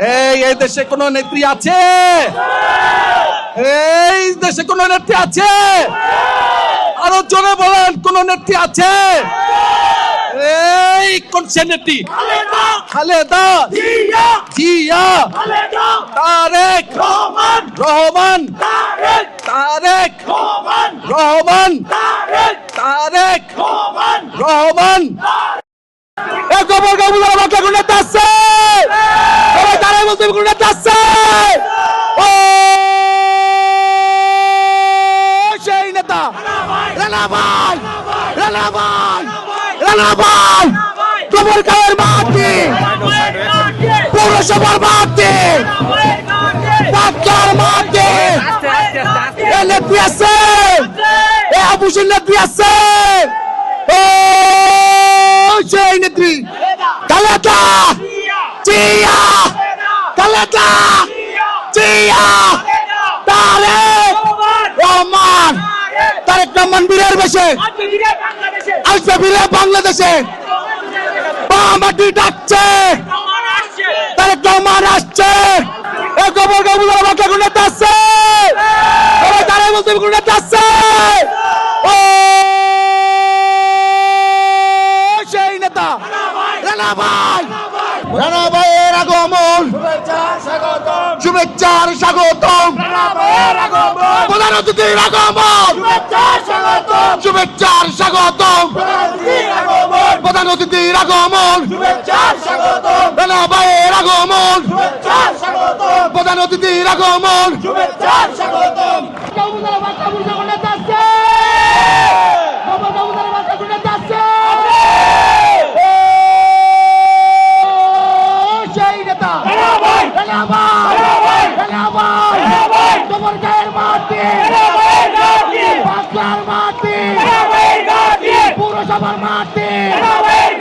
এই এই দেশে কোন নেত্রী আছে এই দেশে কোন নেত্রী আছে আরও জোরে বলেন কোন নেত্রী আছে এই কোন সে নেত্রী খালেদা জিয়া তারেক রহমান তারেক রহমান তারেক রহমান খবর কাবুল আমাকে কোন নেতা আছে নেতা আছে ও! সেই নেতা। রানা ভাই রানা ভাই রানা ভাই খবর কাবের মাটি পৌরসভার মাটি পাঁচটার মাটি এ নেত্রী এ আবুসির নেত্রী ও সেই নেত্রী কালাতা চিয়া কালাতা চিয়া তারেক রহমান! তারেক রহমান বীরের বেশে। আসবে বীরে বাংলাদেশে বামাটি ডাকছে। তারেক রহমান আসছে। খবর কাবুল আমাকে আছে সবাই তারাই বলতে কোন নেতা ও সেই নেতা। ভাই। রানা ভাইয়ের আগমন শুভেচ্ছার স্বাগতম। প্রধান অতিথির আগমন। শুভেচ্ছার স্বাগতম। প্রধান অতিথির আগমন। রানা ভাইয়ের আগমন। প্রধান অতিথির আগমন। পৌরসভার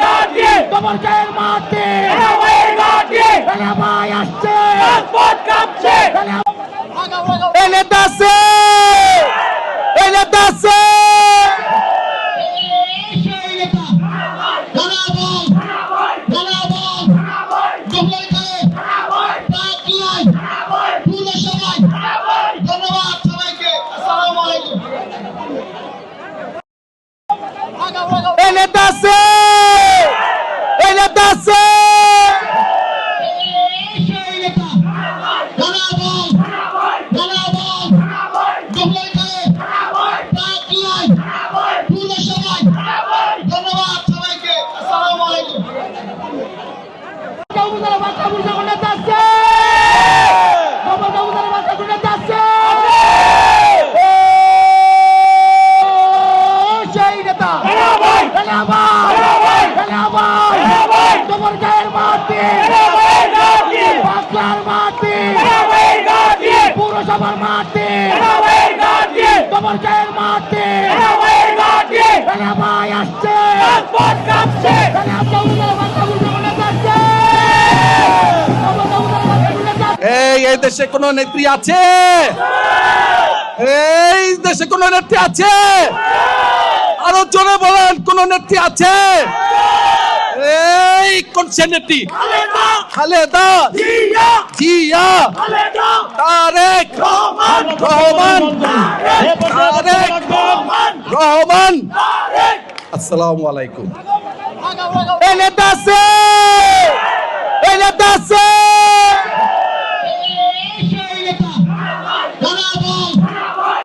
মাঠে তোমার গায়ের মাঠে ভাই আসছে এ নেতা পৌরসভার মাঠে তোমার গায়ের মাঠে ভাই আসছে এই দেশে কোন নেত্রী আছে? এই দেশে কোন নেত্রী আছে? আরও জোরে বলেন কোন নেত্রী আছে? এই কোন সে নেত্রী? খালেদা। জিয়া। তারেক। রহমান। তারেক। রহমান। আসসালামু আলাইকুম। এ নেতা আছে?